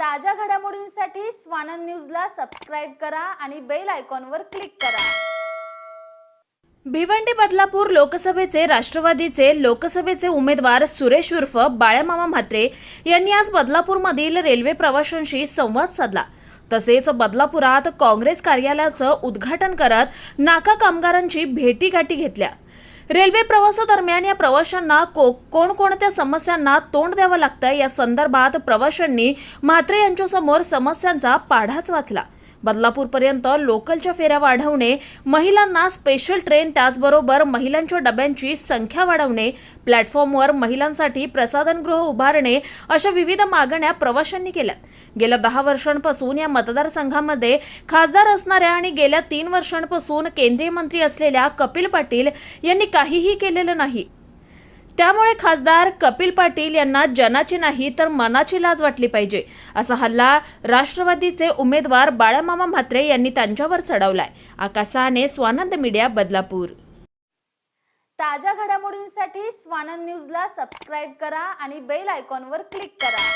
ताज्या घडामोडींसाठी स्वानंद न्यूजला सबस्क्राईब करा आणि बेल आयकॉनवर क्लिक करा. भिवंडी बदलापूर लोकसभेचे राष्ट्रवादीचे लोकसभेचे उमेदवार सुरेश उर्फ बाळ्यामामा म्हात्रे यांनी आज बदलापूरमधील रेल्वे प्रवाशांशी संवाद साधला. तसेच बदलापुरात काँग्रेस कार्यालयाचं उद्घाटन करत नाका कामगारांची भेटीगाठी घेतल्या. रेल्वे प्रवासादरम्यान या प्रवाशांना को कोणकोणत्या समस्यांना तोंड द्यावं लागतं या संदर्भात प्रवाशांनी म्हात्रे यांच्यासमोर समस्यांचा पाढाच वाचला. बदलापूरपर्यंत लोकलच्या फेऱ्या वाढवणे महिलांना स्पेशल ट्रेन त्याचबरोबर महिलांच्या डब्यांची संख्या वाढवणे प्लॅटफॉर्मवर महिलांसाठी प्रसाधनगृह उभारणे अशा विविध मागण्या प्रवाशांनी केल्यात. गेल्या दहा वर्षांपासून या मतदारसंघामध्ये खासदार असणाऱ्या आणि गेल्या तीन वर्षांपासून केंद्रीय मंत्री असलेल्या कपिल पाटील यांनी काहीही केलेलं नाही. त्यामुळे खासदार कपिल पाटील यांना जनाची नाही तर मनाची लाज वाटली पाहिजे असा हल्ला राष्ट्रवादीचे उमेदवार बाळामामा म्हात्रे यांनी त्यांच्यावर चढवलाय. आकाशाने स्वानंद मीडिया बदलापूर. ताज्या घडामोडींसाठी स्वानंद न्यूजला सबस्क्राईब करा आणि बेल आयकॉनवर क्लिक करा.